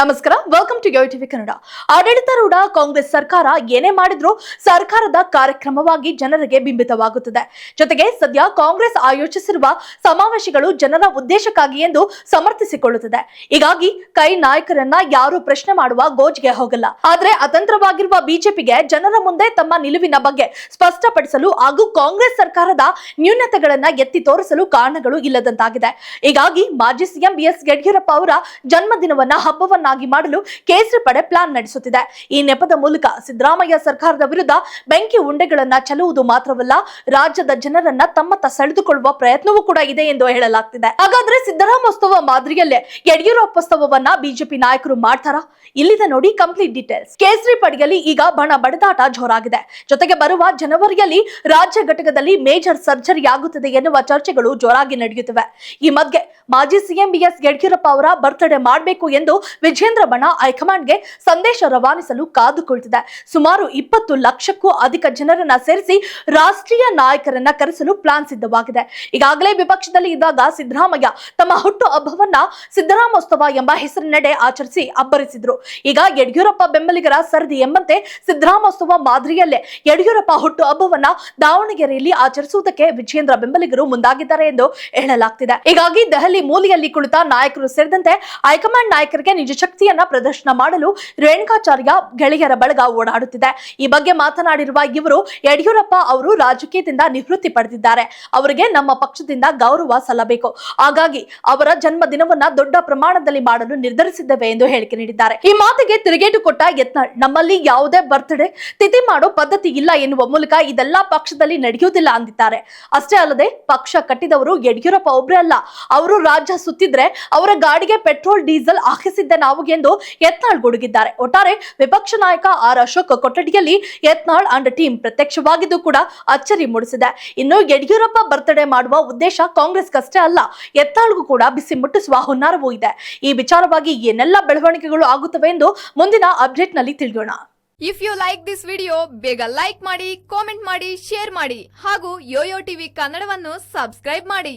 ನಮಸ್ಕಾರ welcome to TV Kannada ಆಡಳಿತಾರೂಢ ಕಾಂಗ್ರೆಸ್ ಸರ್ಕಾರ ಏನೇ ಮಾಡಿದ್ರೂ ಸರ್ಕಾರದ ಕಾರ್ಯಕ್ರಮವಾಗಿ ಜನರಿಗೆ ಬಿಂಬಿತವಾಗುತ್ತದೆ. ಜೊತೆಗೆ ಸದ್ಯ ಕಾಂಗ್ರೆಸ್ ಆಯೋಜಿಸಿರುವ ಸಮಾವೇಶಗಳು ಜನರ ಉದ್ದೇಶಕ್ಕಾಗಿ ಎಂದು ಸಮರ್ಥಿಸಿಕೊಳ್ಳುತ್ತದೆ. ಹೀಗಾಗಿ ಕೈ ನಾಯಕರನ್ನ ಯಾರು ಪ್ರಶ್ನೆ ಮಾಡುವ ಗೋಜ್ಗೆ ಹೋಗಲ್ಲ. ಆದ್ರೆ ಅತಂತ್ರವಾಗಿರುವ ಬಿಜೆಪಿಗೆ ಜನರ ಮುಂದೆ ತಮ್ಮ ನಿಲುವಿನ ಬಗ್ಗೆ ಸ್ಪಷ್ಟಪಡಿಸಲು ಹಾಗೂ ಕಾಂಗ್ರೆಸ್ ಸರ್ಕಾರದ ನ್ಯೂನತೆಗಳನ್ನ ಎತ್ತಿ ತೋರಿಸಲು ಕಾರಣಗಳು ಇಲ್ಲದಂತಾಗಿದೆ. ಹೀಗಾಗಿ ಮಾಜಿ ಸಿಎಂ ಬಿಎಸ್ ಯಡಿಯೂರಪ್ಪ ಅವರ ಜನ್ಮದಿನವನ್ನ ಹಬ್ಬವನ್ನಾಗಿ ಮಾಡಲು ಕೇಸರಿ ಪಡೆ ಪ್ಲಾನ್ ನಡೆಸುತ್ತಿದೆ. ಈ ನೆಪದ ಮೂಲಕ ಸಿದ್ದರಾಮಯ್ಯ ಸರ್ಕಾರದ ವಿರುದ್ಧ ಬೆಂಕಿ ಉಂಡೆಗಳನ್ನ ಚೆಲ್ಲುವುದು ಮಾತ್ರವಲ್ಲ, ರಾಜ್ಯದ ಜನರನ್ನ ತಮ್ಮತ್ತ ಸೆಳೆದುಕೊಳ್ಳುವ ಪ್ರಯತ್ನವೂ ಕೂಡ ಇದೆ ಎಂದು ಹೇಳಲಾಗ್ತಿದೆ. ಹಾಗಾದ್ರೆ ಸಿದ್ದರಾಮೋತ್ಸವ ಮಾದರಿಯಲ್ಲೇ ಯಡಿಯೂರಪ್ಪೋತ್ಸವವನ್ನ ಬಿಜೆಪಿ ನಾಯಕರು ಮಾಡ್ತಾರಾ? ಇಲ್ಲಿದೆ ನೋಡಿ ಕಂಪ್ಲೀಟ್ ಡೀಟೇಲ್ಸ್ ಕೇಸರಿ ಪಡೆಯಲ್ಲಿ ಈಗ ಬಣ ಬಡದಾಟ ಜೋರಾಗಿದೆ. ಜೊತೆಗೆ ಬರುವ ಜನವರಿಯಲ್ಲಿ ರಾಜ್ಯ ಘಟಕದಲ್ಲಿ ಮೇಜರ್ ಸರ್ಜರಿ ಆಗುತ್ತದೆ ಎನ್ನುವ ಚರ್ಚೆಗಳು ಜೋರಾಗಿ ನಡೆಯುತ್ತಿವೆ. ಈ ಮಧ್ಯೆ ಮಾಜಿ ಸಿಎಂ ಬಿಎಸ್ ಯಡಿಯೂರಪ್ಪ ಅವರ ಬರ್ತ್ಡೇ ಮಾಡಬೇಕು ಎಂದು ವಿಜೇಂದ್ರ ಬಣ ಹೈಕಮಾಂಡ್ಗೆ ಸಂದೇಶ ರವಾನಿಸಲು ಕಾದು ಕುಳಿತಿದೆ ಸುಮಾರು ಇಪ್ಪತ್ತು ಲಕ್ಷಕ್ಕೂ ಅಧಿಕ ಜನರನ್ನ ಸೇರಿಸಿ ರಾಷ್ಟ್ರೀಯ ನಾಯಕರನ್ನ ಕರೆಸಲು ಪ್ಲಾನ್ ಸಿದ್ಧವಾಗಿದೆ. ಈಗಾಗಲೇ ವಿಪಕ್ಷದಲ್ಲಿ ಇದ್ದಾಗ ಸಿದ್ದರಾಮಯ್ಯ ತಮ್ಮ ಹುಟ್ಟು ಹಬ್ಬವನ್ನ ಸಿದ್ದರಾಮೋತ್ಸವ ಎಂಬ ಹೆಸರಿನಡೆ ಆಚರಿಸಿ ಅಬ್ಬರಿಸಿದ್ರು. ಈಗ ಯಡಿಯೂರಪ್ಪ ಬೆಂಬಲಿಗರ ಸರದಿ ಎಂಬಂತೆ ಸಿದ್ದರಾಮೋತ್ಸವ ಮಾದರಿಯಲ್ಲೇ ಯಡಿಯೂರಪ್ಪ ಹುಟ್ಟು ಹಬ್ಬವನ್ನ ದಾವಣಗೆರೆಯಲ್ಲಿ ಆಚರಿಸುವುದಕ್ಕೆ ವಿಜೇಂದ್ರ ಬೆಂಬಲಿಗರು ಮುಂದಾಗಿದ್ದಾರೆ ಎಂದು ಹೇಳಲಾಗ್ತಿದೆ. ಹೀಗಾಗಿ ದೆಹಲಿ ಮೂಲೆಯಲ್ಲಿ ಕುಳಿತ ನಾಯಕರು ಸೇರಿದಂತೆ ಹೈಕಮಾಂಡ್ ನಾಯಕರಿಗೆ ನಿಜ ಶಕ್ತಿಯನ್ನ ಪ್ರದರ್ಶನ ಮಾಡಲು ರೇಣುಕಾಚಾರ್ಯ ಗೆಳೆಯರ ಬಳಗ ಓಡಾಡುತ್ತಿದೆ. ಈ ಬಗ್ಗೆ ಮಾತನಾಡಿರುವ ಇವರು, ಯಡಿಯೂರಪ್ಪ ಅವರು ರಾಜಕೀಯದಿಂದ ನಿವೃತ್ತಿ ಪಡೆದಿದ್ದಾರೆ. ಅವರಿಗೆ ನಮ್ಮ ಪಕ್ಷದಿಂದ ಗೌರವ ಸಲ್ಲಬೇಕು. ಹಾಗಾಗಿ ಅವರ ಜನ್ಮ ದಿನವನ್ನ ದೊಡ್ಡ ಪ್ರಮಾಣದಲ್ಲಿ ಮಾಡಲು ನಿರ್ಧರಿಸಿದ್ದೇವೆ ಎಂದು ಹೇಳಿಕೆ ನೀಡಿದ್ದಾರೆ. ಈ ಮಾತಿಗೆ ತಿರುಗೇಟು ಕೊಟ್ಟ ಯತ್ನಾಳ್ ನಮ್ಮಲ್ಲಿ ಯಾವುದೇ ಬರ್ತ್ಡೇ ತಿಥಿ ಮಾಡೋ ಪದ್ಧತಿ ಇಲ್ಲ ಎನ್ನುವ ಮೂಲಕ ಇದೆಲ್ಲ ಪಕ್ಷದಲ್ಲಿ ನಡೆಯುವುದಿಲ್ಲ ಅಂದಿದ್ದಾರೆ. ಅಷ್ಟೇ ಅಲ್ಲದೆ, ಪಕ್ಷ ಕಟ್ಟಿದವರು ಯಡಿಯೂರಪ್ಪ ಒಬ್ಬರೇ ಅಲ್ಲ. ಅವರು ರಾಜ್ಯ ಸುತ್ತಿದ್ರೆ ಅವರ ಗಾಡಿಗೆ ಪೆಟ್ರೋಲ್, ಡೀಸೆಲ್ ಹಾಕಿಸಿದ್ದೆ ನಾವು ಎಂದು ಯತ್ನಾಳ್ ಗುಡುಗಿದ್ದಾರೆ. ಒಟ್ಟಾರೆ ವಿಪಕ್ಷ ನಾಯಕ ಆರ್ ಅಶೋಕ್ ಕೊಠಡಿಯಲ್ಲಿ ಯತ್ನಾಳ್ ಅಂಡ್ ಟೀಮ್ ಪ್ರತ್ಯಕ್ಷವಾಗಿದ್ದು ಕೂಡ ಅಚ್ಚರಿ ಮೂಡಿಸಿದೆ. ಇನ್ನು ಯಡಿಯೂರಪ್ಪ ಬರ್ತಡೇ ಮಾಡುವ ಉದ್ದೇಶ ಕಾಂಗ್ರೆಸ್ಗಷ್ಟೇ ಅಲ್ಲ, ಯತ್ನಾಳ್ಗೂ ಕೂಡ ಬಿಸಿ ಮುಟ್ಟಿಸುವ ಹುನ್ನಾರವೂ ಇದೆ. ಈ ವಿಚಾರವಾಗಿ ಏನೆಲ್ಲ ಬೆಳವಣಿಗೆಗಳು ಆಗುತ್ತವೆ ಎಂದು ಮುಂದಿನ ಅಪ್ಡೇಟ್ನಲ್ಲಿ ತಿಳಿಯೋಣ. If you like this video ಬೇಗ ಲೈಕ್ ಮಾಡಿ ಕಾಮೆಂಟ್ ಮಾಡಿ ಶೇರ್ ಮಾಡಿ ಹಾಗೂ ಯೋಯೋ ಟಿವಿ ಕನ್ನಡವನ್ನು ಸಬ್ಸ್ಕ್ರೈಬ್ ಮಾಡಿ.